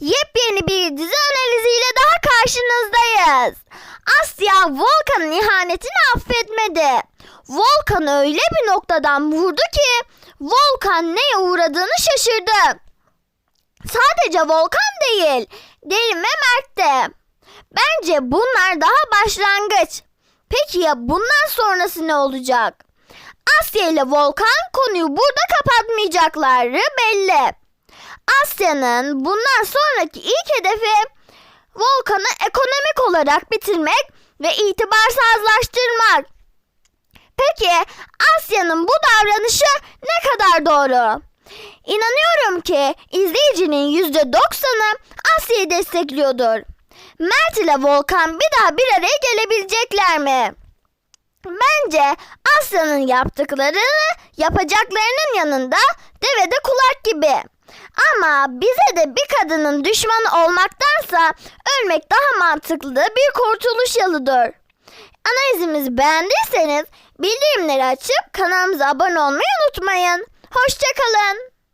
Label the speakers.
Speaker 1: Yepyeni bir dizi analiziyle daha karşınızdayız. Asya Volkan'ın ihanetini affetmedi. Volkan öyle bir noktadan vurdu ki Volkan neye uğradığını şaşırdı. Sadece Volkan değil, Derin ve Mert de. Bence bunlar daha başlangıç. Peki ya bundan sonrası ne olacak? Asya ile Volkan konuyu burada kapatmayacakları belli. Asya'nın bundan sonraki ilk hedefi Volkan'ı ekonomik olarak bitirmek ve itibarsızlaştırmak. Peki Asya'nın bu davranışı ne kadar doğru? İnanıyorum ki izleyicinin %90'ı Asya'yı destekliyordur. Mert ile Volkan bir daha bir araya gelebilecekler mi? Bence Asya'nın yaptıklarını yapacaklarının yanında devede kulak gibi. Ama bize de bir kadının düşmanı olmaktansa ölmek daha mantıklı bir kurtuluş yoludur. Analizimizi beğendiyseniz bildirimleri açıp kanalımıza abone olmayı unutmayın. Hoşçakalın.